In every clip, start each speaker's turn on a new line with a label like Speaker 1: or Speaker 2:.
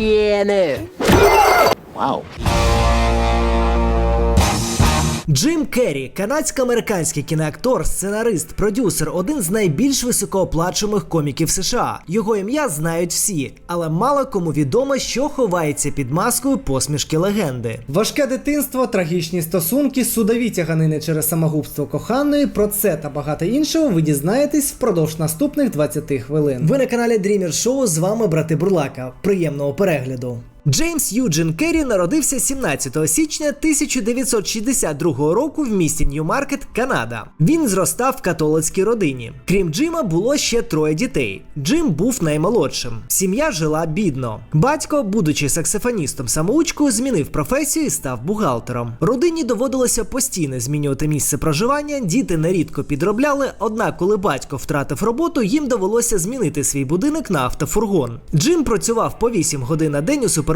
Speaker 1: piano. Wow.
Speaker 2: Джим Керрі, канадсько-американський кіноактор, сценарист, продюсер, один з найбільш високооплачуваних коміків США. Його ім'я знають всі, але мало кому відомо, що ховається під маскою посмішки легенди.
Speaker 3: Важке дитинство, трагічні стосунки, судові тяганини через самогубство коханої. Про це та багато іншого ви дізнаєтесь впродовж наступних 20 хвилин.
Speaker 2: Ви на каналі Dreamer Show, з вами брати Бурлака. Приємного перегляду. Джеймс Юджин Керрі народився 17 січня 1962 року в місті Нью-Маркет, Канада. Він зростав в католицькій родині. Крім Джима, було ще троє дітей. Джим був наймолодшим. Сім'я жила бідно. Батько, будучи саксофоністом самоучкою, змінив професію і став бухгалтером. Родині доводилося постійно змінювати місце проживання. Діти нерідко підробляли. Однак, коли батько втратив роботу, їм довелося змінити свій будинок на автофургон. Джим працював по 8 годин на день у супермаркеті,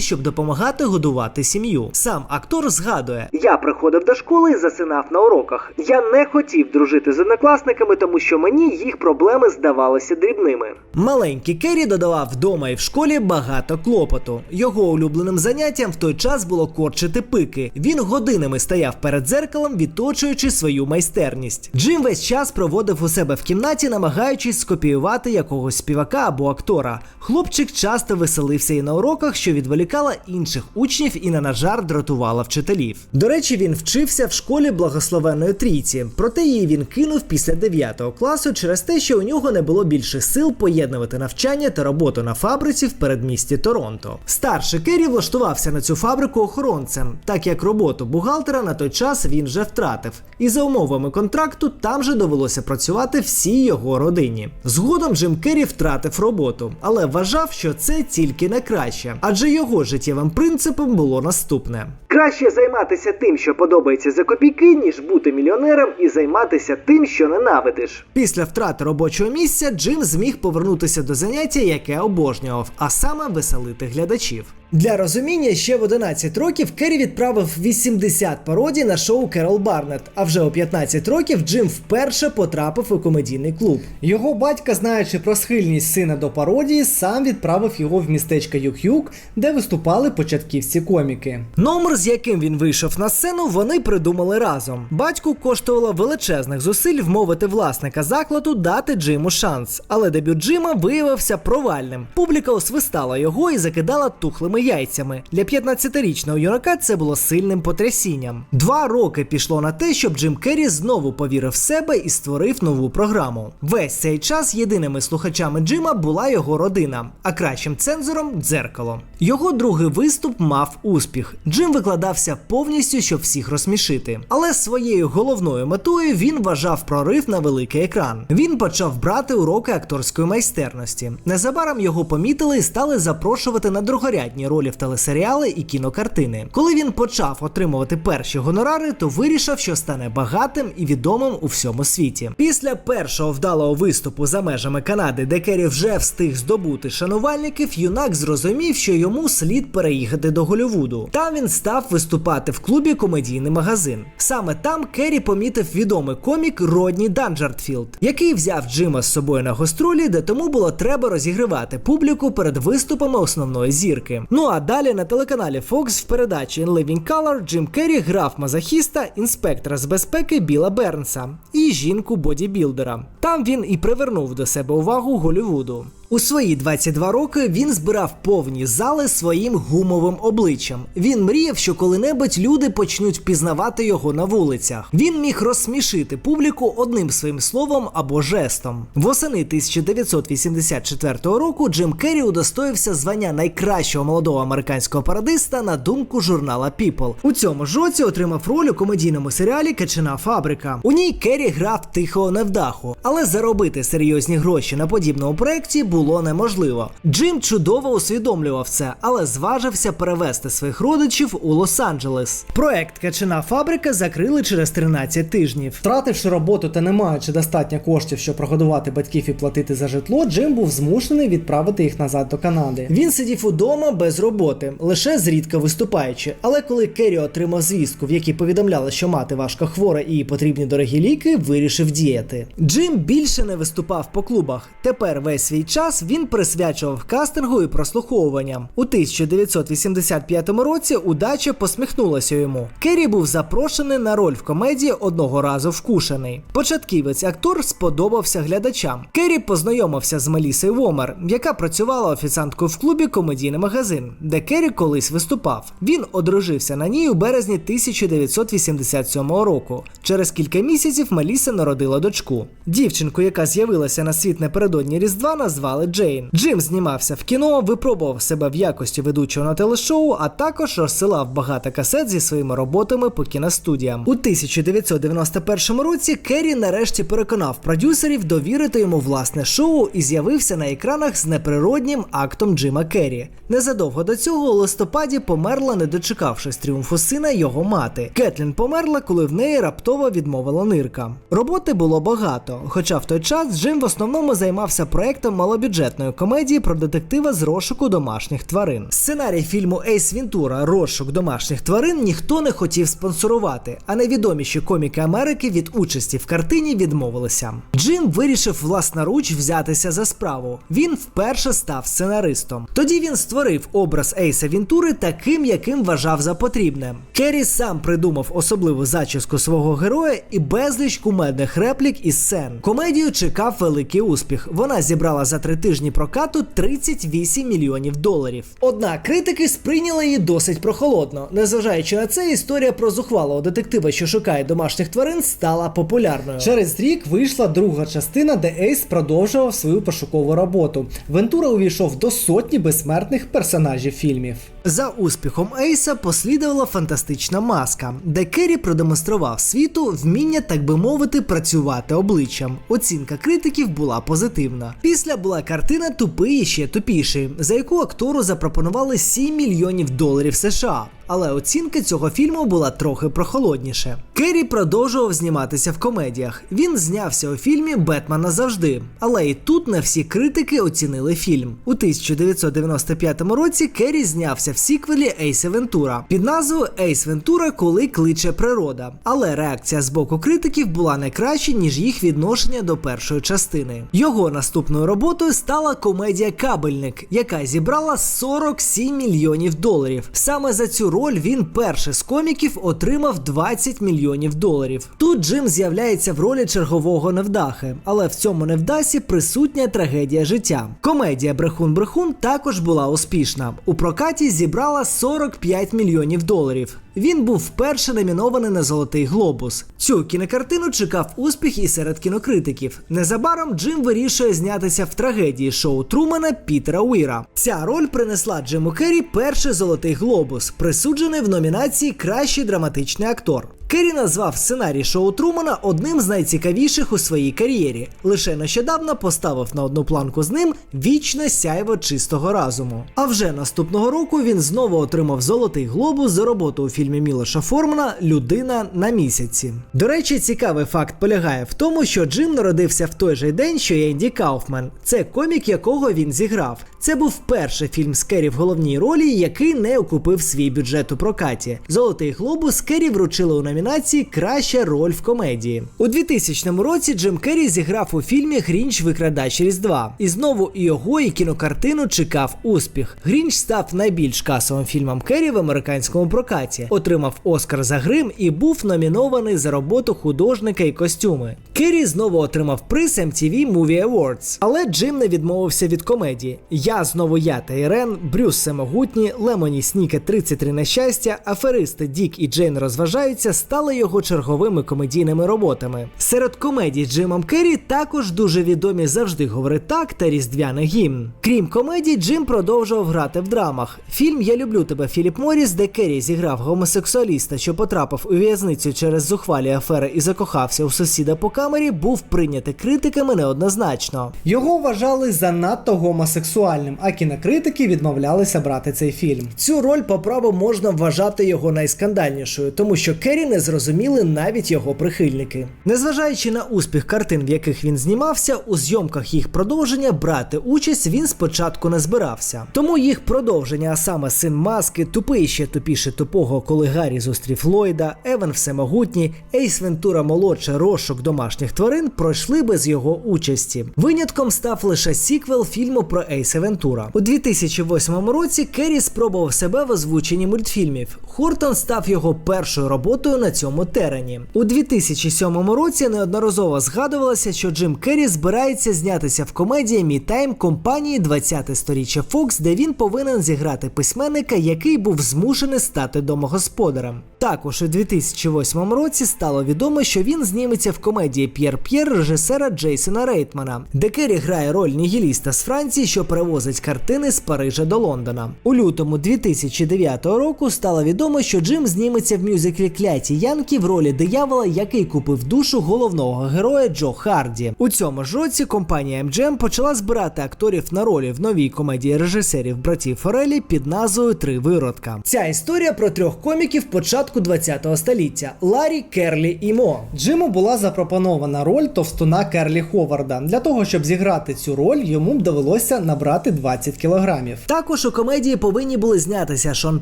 Speaker 2: щоб допомагати годувати сім'ю. Сам актор згадує: Я приходив до школи і засинав на уроках. Я не хотів дружити з однокласниками, тому що мені їх проблеми здавалися дрібними. Маленький Керрі додавав вдома і в школі багато клопоту. Його улюбленим заняттям в той час було корчити пики. Він годинами стояв перед дзеркалом, відточуючи свою майстерність. Джим весь час проводив у себе в кімнаті, намагаючись скопіювати якогось співака або актора. Хлопчик часто веселився і на уроках, що відволікало інших учнів і на жарт дратувала вчителів. До речі, він вчився в школі благословенної трійці, проте її він кинув після 9 класу через те, що у нього не було більше сил поєднувати навчання та роботу на фабриці в передмісті Торонто. Старший Керрі влаштувався на цю фабрику охоронцем, так як роботу бухгалтера на той час він вже втратив. І за умовами контракту там же довелося працювати всій його родині. Згодом Джим Керрі втратив роботу, але вважав, що це тільки на краще, адже його життєвим принципом було наступне: краще займатися тим, що подобається за копійки, ніж бути мільйонером і займатися тим, що ненавидиш. Після втрати робочого місця Джим зміг повернутися до заняття, яке обожнював, а саме веселити глядачів. Для розуміння, ще в 11 років Керрі відправив 80 пародій на шоу Керол Барнет, а вже у 15 років Джим вперше потрапив у комедійний клуб.
Speaker 3: Його батька, знаючи про схильність сина до пародії, сам відправив його в містечко Юк-Юк, де виступали початківці коміки.
Speaker 2: Номер, з яким він вийшов на сцену, вони придумали разом. Батьку коштувало величезних зусиль вмовити власника закладу дати Джиму шанс, але дебют Джима виявився провальним. Публіка освистала його і закидала тухлими яйцями. Для 15-річного юнака це було сильним потрясінням. Два роки пішло на те, щоб Джим Керрі знову повірив в себе і створив нову програму. Весь цей час єдиними слухачами Джима була його родина, а кращим цензором дзеркало. Його другий виступ мав успіх. Джим викладався повністю, щоб всіх розсмішити. Але своєю головною метою він вважав прорив на великий екран. Він почав брати уроки акторської майстерності. Незабаром його помітили і стали запрошувати на другорядні ролі в телесеріали і кінокартини. Коли він почав отримувати перші гонорари, то вирішив, що стане багатим і відомим у всьому світі. Після першого вдалого виступу за межами Канади, де Керрі вже встиг здобути шанувальників, юнак зрозумів, що йому слід переїхати до Голлівуду. Там він став виступати в клубі комедійний магазин. Саме там Керрі помітив відомий комік Родні Данджартфілд, який взяв Джима з собою на гастролі, де тому було треба розігрівати публіку перед виступами основної зірки. Ну а далі на телеканалі Fox в передачі In Living Color Джим Керрі грав мазохіста, інспектора з безпеки Біла Бернса і жінку бодібілдера. Там він і привернув до себе увагу Голлівуду. У свої 22 роки він збирав повні зали своїм гумовим обличчям. Він мріяв, що коли-небудь люди почнуть впізнавати його на вулицях. Він міг розсмішити публіку одним своїм словом або жестом. Восени 1984 року Джим Керрі удостоївся звання найкращого молодого американського пародиста на думку журнала People. У цьому ж році отримав роль у комедійному серіалі Качина фабрика. У ній Керрі грав тихого невдаху, але заробити серйозні гроші на подібному проєкті було неможливо. Джим чудово усвідомлював це, але зважився перевести своїх родичів у Лос-Анджелес. Проект Качина фабрика закрили через 13 тижнів.
Speaker 3: Втративши роботу та не маючи достатньо коштів, щоб прогодувати батьків і платити за житло, Джим був змушений відправити їх назад до Канади.
Speaker 2: Він сидів удома без роботи, лише зрідка виступаючи. Але коли Керрі отримав звістку, в якій повідомляли, що мати важко хвора і потрібні дорогі ліки, вирішив діяти. Джим більше не виступав по клубах. Тепер весь свій час час він присвячував кастингу і прослуховуванням. У 1985 році удача посміхнулася йому. Керрі був запрошений на роль в комедії одного разу вкушений. Початківець актор сподобався глядачам. Керрі познайомився з Мелісою Вомер, яка працювала офіціанткою в клубі Комедійний магазин, де Керрі колись виступав. Він одружився на ній у березні 1987 року. Через кілька місяців Меліса народила дочку. Дівчинку, яка з'явилася на світ напередодні Різдва, назвали Джейн. Джим знімався в кіно, випробував себе в якості ведучого на телешоу, а також розсилав багато касет зі своїми роботами по кіностудіям. У 1991 році Керрі нарешті переконав продюсерів довірити йому власне шоу і з'явився на екранах з неприроднім актом Джима Керрі. Незадовго до цього у листопаді померла, не дочекавшись тріумфу сина його мати. Кетлін померла, коли в неї раптово відмовила нирка. Роботи було багато, хоча в той час Джим в основному займався проектом малобюджетної комедії про детектива з розшуку домашніх тварин. Сценарій фільму Ейс Вінтура Розшук домашніх тварин ніхто не хотів спонсорувати, а найвідоміші коміки Америки від участі в картині відмовилися. Джим вирішив власноруч взятися за справу. Він вперше став сценаристом. Тоді він створив образ Ейса Вінтури таким, яким вважав за потрібне. Керрі сам придумав особливу зачіску свого героя і безліч кумедних реплік і сцен. Комедію чекав великий успіх. Вона зібрала за три тижні прокату 38 мільйонів доларів. Однак критики сприйняли її досить прохолодно. Незважаючи на це, історія про зухвалого детектива, що шукає домашніх тварин, стала популярною.
Speaker 3: Через рік вийшла друга частина, де Ейс продовжував свою пошукову роботу. Вентура увійшов до сотні безсмертних персонажів фільмів.
Speaker 2: За успіхом Ейса послідувала фантастична маска, де Керрі продемонстрував світу вміння, так би мовити, працювати обличчям. Оцінка критиків була позитивна. Після була картина Тупий і ще тупіший, за яку актору запропонували 7 мільйонів доларів США. Але оцінка цього фільму була трохи прохолодніше. Керрі продовжував зніматися в комедіях. Він знявся у фільмі Бетмен назавжди. Але і тут не всі критики оцінили фільм. У 1995 році Керрі знявся в сіквелі Ейса Вентура під назвою Ейс Вентура, коли кличе природа. Але реакція з боку критиків була не краще, ніж їх відношення до першої частини. Його наступною роботою стала комедія Кабельник, яка зібрала 47 мільйонів доларів. Саме за цю роль він перший з коміків отримав 20 мільйонів доларів. Тут Джим з'являється в ролі чергового невдахи, але в цьому невдасі присутня трагедія життя. Комедія Брехун-Брехун також була успішна. У прокаті зібрала 45 мільйонів доларів. Він був вперше номінований на Золотий Глобус. Цю кінокартину чекав успіх і серед кінокритиків. Незабаром Джим вирішує знятися в трагедії шоу Трумана Пітера Уіра. Ця роль принесла Джиму Керрі перший Золотий Глобус, присуджений в номінації Кращий драматичний актор. Керрі назвав сценарій шоу Трумана одним з найцікавіших у своїй кар'єрі. Лише нещодавно поставив на одну планку з ним вічне сяйво чистого разуму. А вже наступного року він знову отримав золотий глобус за роботу у фільмі Мілоша Формана Людина на місяці. До речі, цікавий факт полягає в тому, що Джим народився в той же день, що й Енді Кауфман. Це комік, якого він зіграв. Це був перший фільм з Керрі в головній ролі, який не окупив свій бюджет у прокаті. Золотий глобус Керрі вручили у номінації Краща роль в комедії. У 2000 році Джим Керрі зіграв у фільмі Грінч Викрадач Різдва. І знову і його, і кінокартину чекав успіх. Грінч став найбільш касовим фільмом Керрі в американському прокаті, отримав Оскар за грим і був номінований за роботу художника і костюми. Керрі знову отримав приз MTV Movie Awards. Але Джим не відмовився від комедії. Я знову я та Ірен, Брюс Семогутні, Лемоні Сніке 33 нещастя, аферисти Дік і Джейн розважаються стали його черговими комедійними роботами. Серед комедій з Джимом Керрі також дуже відомі завжди говори так та різдвяний гімн. Крім комедій, Джим продовжував грати в драмах. Фільм Я люблю тебе Філіп Моріс, де Керрі зіграв гомосексуаліста, що потрапив у в'язницю через зухвалі афери і закохався у сусіда по камері, був прийнятий критиками неоднозначно.
Speaker 3: Його вважали занадто гомосексуальним, а кінокритики відмовлялися брати цей фільм.
Speaker 2: Цю роль по праву можна вважати його найскандальнішою, тому що Керрі не зрозуміли навіть його прихильники. Незважаючи на успіх картин, в яких він знімався, у зйомках їх продовження брати участь він спочатку не збирався. Тому їх продовження, а саме син маски, тупий ще тупіше тупого, коли Гаррі зустрів Ллойда, Еван Всемогутній, Ейс Вентура молодше розшук домашніх тварин пройшли без його участі. Винятком став лише сіквел фільму про Ейса Вентура. У 2008 році Керрі спробував себе в озвученні мультфільмів. Хортон став його першою роботою на цьому терені. У 2007 році неодноразово згадувалося, що Джим Керрі збирається знятися в комедії «Мі Тайм» компанії 20 сторіччя Fox, де він повинен зіграти письменника, який був змушений стати домогосподарем. Також у 2008 році стало відомо, що він зніметься в комедії П'єр П'єр режисера Джейсона Рейтмана, де Керрі грає роль нігіліста з Франції, що перевозить картини з Парижа до Лондона. У лютому 2009 року стало відомо, що Джим зніметься в мюзиклі Кляті Янки в ролі диявола, який купив душу головного героя Джо Харді. У цьому ж році компанія MGM почала збирати акторів на ролі в новій комедії режисерів братів Форелі під назвою Три виродка. Ця історія про трьох коміків початку 20-го століття: Ларі, Керлі і Мо.
Speaker 3: Джиму була запропонована роль товстуна Керлі Ховарда. Для того, щоб зіграти цю роль, йому б довелося набрати 20 кілограмів.
Speaker 2: Також у комедії повинні були знятися Шон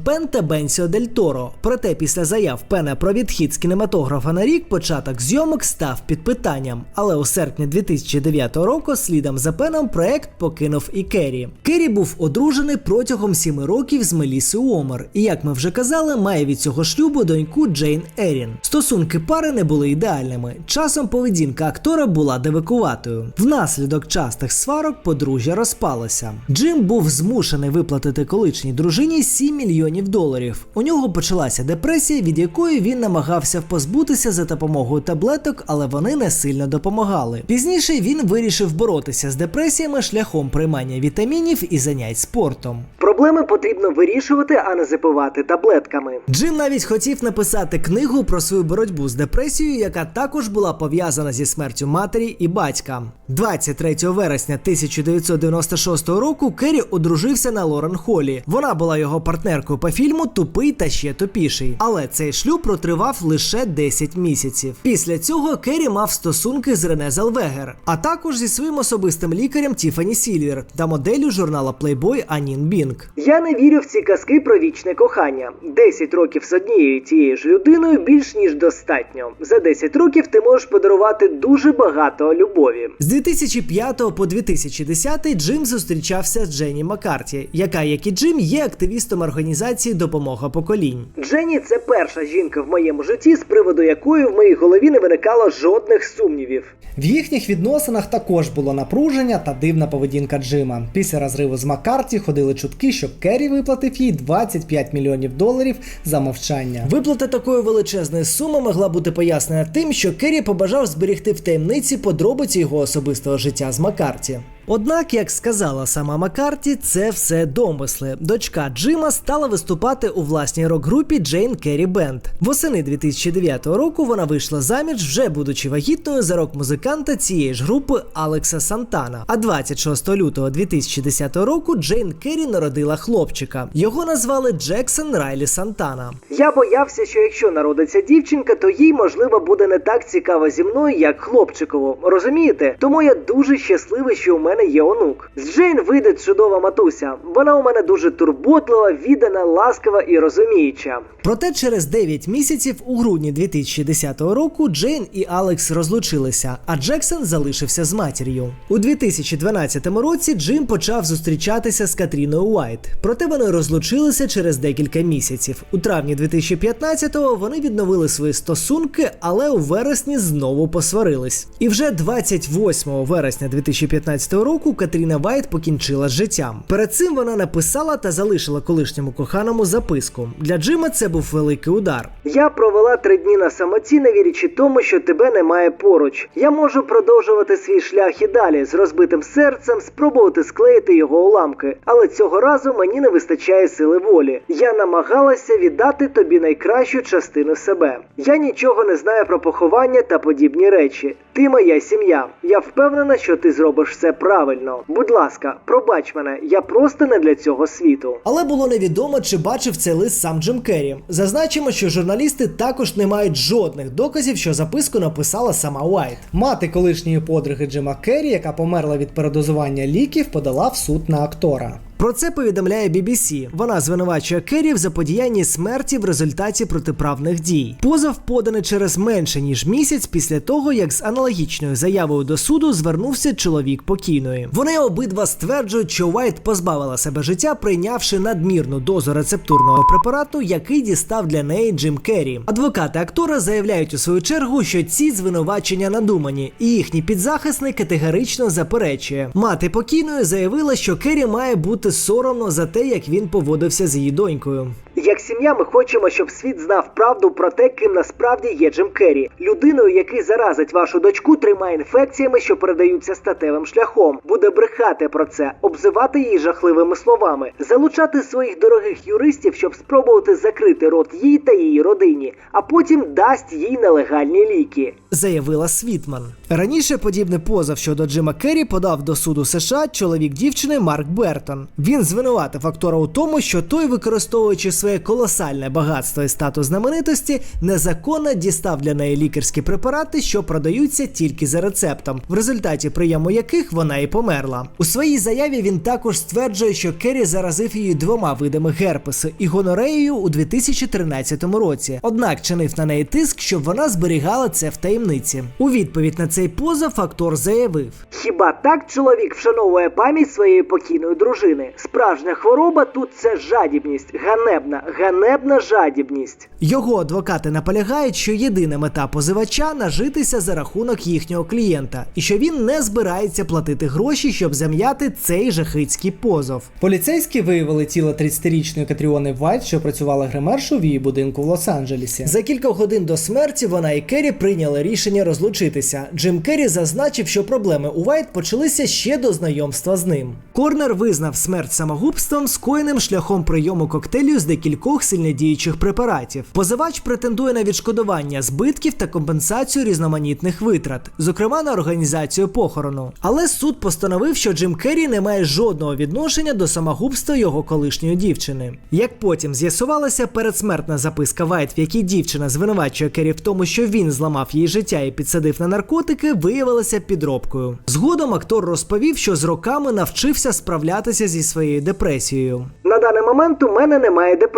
Speaker 2: Пен та Бенсіо Дель Торо. Проте після заяв Пена про відхід з кінематографа на рік початок зйомок став під питанням. Але у серпні 2009 року, слідом за Пеном, проект покинув і Керрі. Керрі був одружений протягом сіми років з Мелісою Омер, і як ми вже казали, має від цього шлюбу доньку Джейн Ерін. Стосунки пари не були ідеальними. Часом поведінка актора була девикуватою. Внаслідок частих сварок подружжя розпалося. Джим був змушений виплатити колишній дружині 7 мільйонів доларів. У нього почалася депресія, від якої він намагався позбутися за допомогою таблеток, але вони не сильно допомагали. Пізніше він вирішив боротися з депресіями шляхом приймання вітамінів і занять спортом. Проблеми потрібно вирішувати, а не запивати таблетками. Джим навіть хотів написати книгу про свою боротьбу з депресією, яка також була пов'язана зі смертю матері і батька. 23 вересня 1996 року Керрі одружився на Лорен Холі. Вона була його партнеркою по фільму Тупий та ще тупіший. Але цей шлюб протривав лише 10 місяців. Після цього Керрі мав стосунки з Рене Зелвегер, а також зі своїм особистим лікарем Тіфані Сільвер та моделлю журнала Playboy Анін Бінг. Я не вірю в ці казки про вічне кохання. 10 років з однією тією ж людиною більш ніж достатньо. За 10 років ти можеш подарувати дуже багато любові. З 2005 по 2010 Джим зустрічався з Дженні Маккарті, яка, як і Джим, є активістом організації Допомога поколінь. Дженні це перша жінка в моєму житті, з приводу якої в моїй голові не виникало жодних сумнівів.
Speaker 3: В їхніх відносинах також було напруження та дивна поведінка Джима. Після розриву з Маккарті ходили чутки, що Керрі виплатив їй 25 мільйонів доларів за мовчання.
Speaker 2: Виплата такої величезної суми могла бути пояснена тим, що Керрі побажав зберегти в таємниці подробиці його особистого життя з Маккарті. Однак, як сказала сама Маккарті, це все домисли. Дочка Джима стала виступати у власній рок-групі Джейн Керрі Бенд. Восени 2009 року вона вийшла заміж, вже будучи вагітною за рок-музиканта цієї ж групи Алекса Сантана. А 26 лютого 2010 року Джейн Керрі народила хлопчика. Його назвали Джексон Райлі Сантана. Я боявся, що якщо народиться дівчинка, то їй можливо буде не так цікаво зі мною, як хлопчикову. Розумієте? Тому я дуже щасливий, що у мене є онук. З Джейн вийде чудова матуся. Вона у мене дуже турботлива, віддана, ласкава і розуміюча. Проте через 9 місяців у грудні 2010 року Джейн і Алекс розлучилися, а Джексон залишився з матір'ю. У 2012 році Джим почав зустрічатися з Катріною Уайт. Проте вони розлучилися через декілька місяців. У травні 2015-го вони відновили свої стосунки, але у вересні знову посварились. І вже 28 вересня 2015 року Катріна Вайт покінчила з життям. Перед цим вона написала та залишила колишньому коханому записку. Для Джима це був великий удар. Я провела три дні на самоті, не вірячи тому, що тебе немає поруч. Я можу продовжувати свій шлях і далі з розбитим серцем, спробувати склеїти його уламки. Але цього разу мені не вистачає сили волі. Я намагалася віддати тобі найкращу частину себе. Я нічого не знаю про поховання та подібні речі. Ти моя сім'я. Я впевнена, що ти зробиш все правильно Правильно, будь ласка, пробач мене, я просто не для цього світу. Але було невідомо, чи бачив цей лист сам Джим Керрі. Зазначимо, що журналісти також не мають жодних доказів, що записку написала сама Уайт.
Speaker 3: Мати колишньої подруги Джима Керрі, яка померла від передозування ліків, подала в суд на актора.
Speaker 2: Про це повідомляє BBC. Вона звинувачує Керрі в заподіянні смерті в результаті протиправних дій. Позов поданий через менше ніж місяць після того, як з аналогічною заявою до суду звернувся чоловік покійної. Вони обидва стверджують, що Уайт позбавила себе життя, прийнявши надмірну дозу рецептурного препарату, який дістав для неї Джим Керрі. Адвокати актора заявляють у свою чергу, що ці звинувачення надумані, і їхній підзахисник категорично заперечує. Мати покійної заявила, що Керрі має бути соромно за те, як він поводився з її донькою. Як сім'я, ми хочемо, щоб світ знав правду про те, ким насправді є Джим Керрі, людиною, який заразить вашу дочку трьома інфекціями, що передаються статевим шляхом, буде брехати про це, обзивати її жахливими словами, залучати своїх дорогих юристів, щоб спробувати закрити рот їй та її родині, а потім дасть їй нелегальні ліки. Заявила Світман. Раніше подібний позов щодо Джима Керрі подав до суду США чоловік дівчини Марк Бертон. Він звинуватив актора у тому, що той, використовуючи своє колосальне багатство і статус знаменитості, незаконно дістав для неї лікарські препарати, що продаються тільки за рецептом, в результаті прийому яких вона і померла. У своїй заяві він також стверджує, що Керрі заразив її двома видами герпесу і гонореєю у 2013 році. Однак чинив на неї тиск, щоб вона зберігала це в таємниці. У відповідь на цей позов актор заявив: Хіба так чоловік вшановує пам'ять своєї покійної дружини? Справжня хвороба тут це жадібність, ганебна, ганебна жадібність. Його адвокати наполягають, що єдина мета позивача нажитися за рахунок їхнього клієнта, і що він не збирається платити гроші, щоб зам'яти цей жахицький позов.
Speaker 3: Поліцейські виявили тіло 30-річної Катріони Вайт, що працювала гримершу в її будинку в Лос-Анджелесі.
Speaker 2: За кілька годин до смерті вона і Керрі прийняли рішення розлучитися. Джим Керрі зазначив, що проблеми у Вайт почалися ще до знайомства з ним. Корнер визнав смерть самогубством, скоєним шляхом прийому коктейлю з декількох сильнодіючих препаратів. Позивач претендує на відшкодування збитків та компенсацію різноманітних витрат, зокрема на організацію похорону. Але суд постановив, що Джим Керрі не має жодного відношення до самогубства його колишньої дівчини. Як потім з'ясувалася передсмертна записка Вайт, в якій дівчина звинувачує Керрі в тому, що він зламав її життя і підсадив на наркотики, виявилася підробкою. Згодом актор розповів, що з роками навчився справлятися зі своєю депресією. На даний момент у мене немає депресії.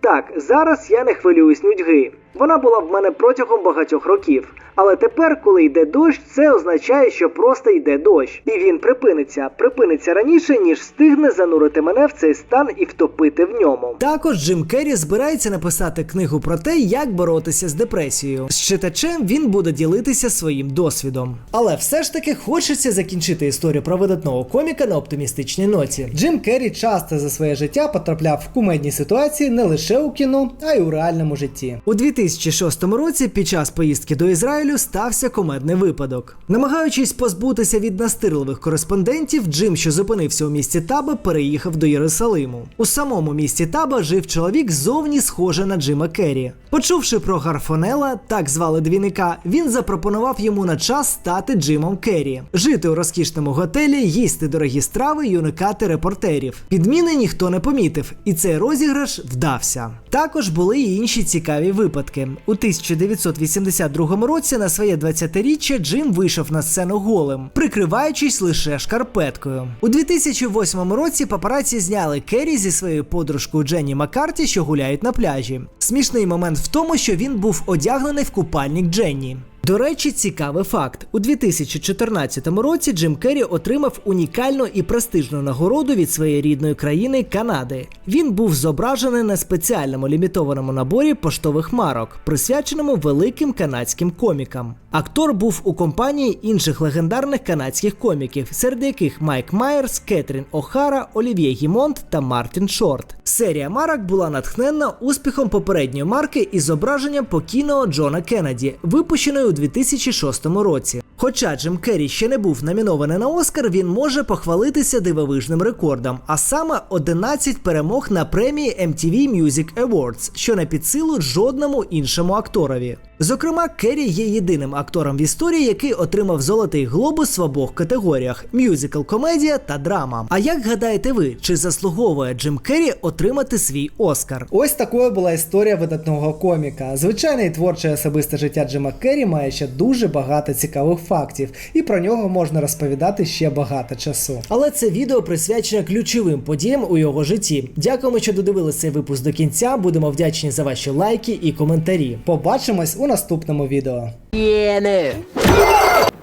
Speaker 2: Так, зараз я не хвилююсь нудьги. Вона була в мене протягом багатьох років. Але тепер, коли йде дощ, це означає, що просто йде дощ, і він припиниться. Припиниться раніше, ніж встигне занурити мене в цей стан і втопити в ньому. Також Джим Керрі збирається написати книгу про те, як боротися з депресією. З читачем він буде ділитися своїм досвідом. Але все ж таки хочеться закінчити історію про видатного коміка на оптимістичній ноті.
Speaker 3: Джим Керрі часто за своє життя потрапляв в кумедні ситуації не лише у кіно, а й у реальному житті.
Speaker 2: У 2006 році під час поїздки до Ізраїлю стався комедний випадок. Намагаючись позбутися від настирливих кореспондентів, Джим, що зупинився у місті Таба, переїхав до Єрусалиму. У самому місті Таба жив чоловік зовні схожий на Джима Керрі. Почувши про Гарфонела, так звали двійника, він запропонував йому на час стати Джимом Керрі, жити у розкішному готелі, їсти дорогі страви і уникати репортерів. Підміни ніхто не помітив, і цей розіграш вдався. Також були й інші цікаві випадки. У 1982 році на своє 20-річчя Джим вийшов на сцену голим, прикриваючись лише шкарпеткою. У 2008 році папараці зняли Керрі зі своєю подружкою Дженні Маккарті, що гуляють на пляжі. Смішний момент в тому, що він був одягнений в купальник Дженні. До речі, цікавий факт: у 2014 році Джим Керрі отримав унікальну і престижну нагороду від своєї рідної країни Канади. Він був зображений на спеціальному лімітованому наборі поштових марок, присвяченому великим канадським комікам. Актор був у компанії інших легендарних канадських коміків, серед яких Майк Майерс, Кетрін О'Хара, Олів'є Гімонт та Мартін Шорт. Серія марок була натхненна успіхом попередньої марки із зображенням покійного Джона Кеннеді, випущеної у 2006 році. Хоча Джим Керрі ще не був номінований на Оскар, він може похвалитися дивовижним рекордом, а саме 11 перемог на премії MTV Music Awards, що не під силу жодному іншому акторові. Зокрема, Керрі є єдиним актором в історії, який отримав золотий глобус в обох категоріях: мюзикл, комедія та драма. А як гадаєте ви, чи заслуговує Джим Керрі отримати свій Оскар?
Speaker 3: Ось такою була історія видатного коміка. Звичайне і творче особисте життя Джима Керрі має ще дуже багато цікавих фактів, і про нього можна розповідати ще багато часу.
Speaker 2: Але це відео присвячене ключовим подіям у його житті. Дякуємо, що додивилися цей випуск до кінця. Будемо вдячні за ваші лайки і коментарі.
Speaker 3: Побачимось у наступному відео.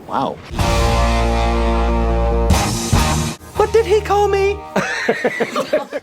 Speaker 1: Wow. What did he call me?